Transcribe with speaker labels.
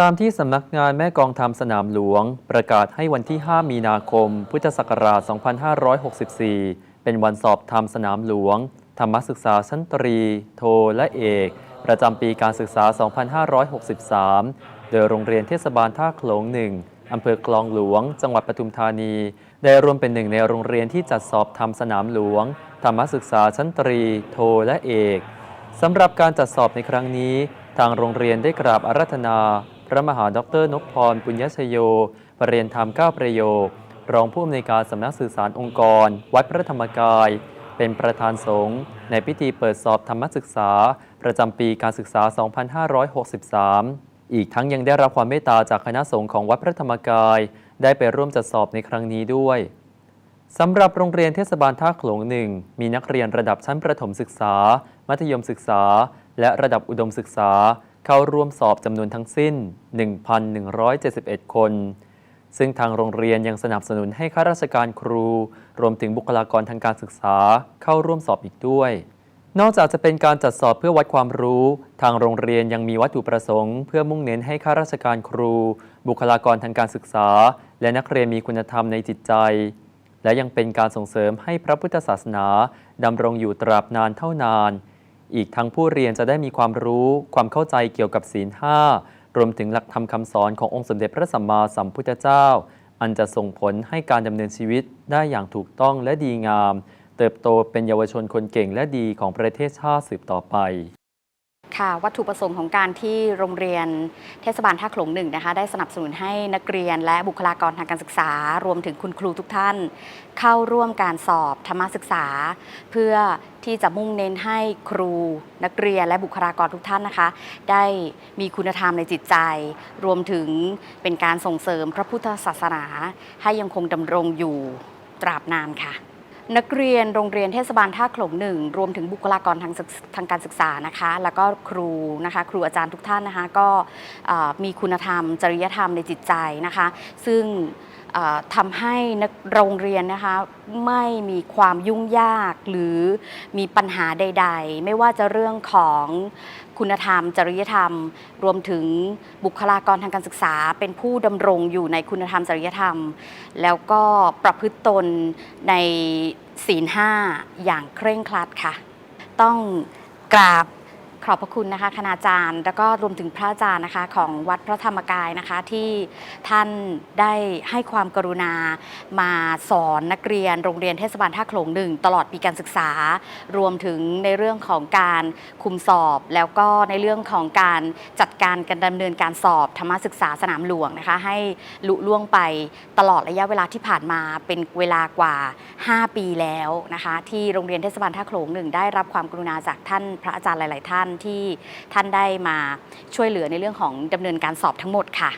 Speaker 1: ตามที่สำนักงานแม่กองทำสนามหลวง ประกาศให้วันที่ 5 มีนาคม พุทธศักราช 2564 เป็นวันสอบทำสนามหลวง ธรรมศึกษาชั้นตรี โทและเอก ประจำปีการศึกษา 2563 โดยโรงเรียนเทศบาลท่าโขลงหนึ่งอำเภอคลองหลวง จังหวัดปทุมธานี ได้รวมเป็นหนึ่งในโรงเรียนที่จัดสอบทำสนามหลวง ธรรมศึกษาชั้นตรี โทและเอกสำหรับการจัดสอบในครั้งนี้ ทางโรงเรียนได้กราบอาราธนา ระมหาดรนพพร ปุญญชโยประเรียนธรรมเก้าประโยค รองผู้อำนวยการสำนักสื่อสารองค์กร วัดพระธรรมกาย เป็นประธานสงฆ์ในพิธีเปิดสอบธรรมศึกษา ประจำปีการศึกษา 2563 อีกทั้งยังได้รับความเมตตาจากคณะสงฆ์ของวัดพระธรรมกาย ได้ไปร่วมจัดสอบในครั้งนี้ด้วยสำหรับโรงเรียนเทศบาลท่าโขลงหนึ่งมีนักเรียนระดับชั้นประถมศึกษา มัธยมศึกษา และระดับอุดมศึกษา เข้าร่วมสอบจำนวนทั้งสิ้น 1,171 คน ซึ่งทางโรงเรียนยังสนับสนุนให้ข้าราชการครู รวมถึงบุคลากรทางการศึกษาเข้าร่วมสอบอีกด้วย นอกจากจะเป็นการจัดสอบเพื่อวัดความรู้ ทางโรงเรียนยังมีวัตถุประสงค์ เพื่อมุ่งเน้นให้ข้าราชการครู บุคลากรทางการศึกษา และนักเรียนมีคุณธรรมในจิตใจ และยังเป็นการส่งเสริมให้พระพุทธศาสนาดำรงอยู่ตราบนานเท่านาน อีกทั้งผู้เรียนจะได้มีความรู้ความเข้าใจเกี่ยวกับศีลห้ารวมถึงหลักธรรมคำสอนขององค์สมเด็จพระสัมมาสัมพุทธเจ้า อันจะส่งผลให้การดำเนินชีวิตได้อย่างถูกต้องและดีงาม เติบโตเป็นเยาวชนคนเก่งและดีของประเทศชาติสืบต่อไป
Speaker 2: ค่ะวัตถุประสงค์ของการที่โรงเรียนเทศบาลท่าโขลงหนึ่งนะคะได้สนับสนุนให้นักเรียนและบุคลากรทางการศึกษา รวมถึงคุณครูทุกท่าน เข้าร่วมการสอบธรรมศึกษา เพื่อที่จะมุ่งเน้นให้ครูนักเรียนและบุคลากรทุกท่านนะคะ ได้มีคุณธรรมในจิตใจ รวมถึงเป็นการส่งเสริมพระพุทธศาสนา ให้ยังคงดำรงอยู่ตราบนานค่ะ นักเรียนโรงเรียนเทศบาลท่าโขลงหนึ่งรวมถึงบุคลากรทางกทางการศึกษานะคะ แล้วก็ครูนะคะครูอาจารย์ทุกท่านนะคะก็มีคุณธรรม จริยธรรมในจิตใจนะคะ ซึ่ง ทำให้นักโรงเรียนนะคะไม่มีความยุ่งยากหรือมีปัญหาใด ๆ ไม่ว่าจะเรื่องของคุณธรรม จริยธรรม รวมถึงบุคลากรทางการศึกษา เป็นผู้ดำรงอยู่ในคุณธรรมจริยธรรม แล้วก็ประพฤติตนในศีลห้าอย่างเคร่งครัดค่ะ ต้องกราบ ขอบพระคุณนะคะคณาจารย์ แล้วก็รวมถึงพระอาจารย์นะคะของวัดพระธรรมกายนะคะที่ท่านได้ให้ความกรุณา มาสอนนักเรียนโรงเรียนเทศบาลท่าโขลงหนึ่งตลอดปีการศึกษา รวมถึงในเรื่องของการคุมสอบ แล้วก็ในเรื่องของการจัดการการดำเนินการสอบธรรมศึกษาสนามหลวงนะคะให้ลุล่วงไปตลอดระยะเวลาที่ผ่านมาเป็นเวลากว่า 5 ปีแล้วนะคะที่โรงเรียนเทศบาลท่าโขลงหนึ่งได้รับความกรุณาจากท่านพระอาจารย์หลาย ๆ ท่านที่ท่านได้มาช่วยเหลือในเรื่องของดำเนินการสอบทั้งหมดค่ะ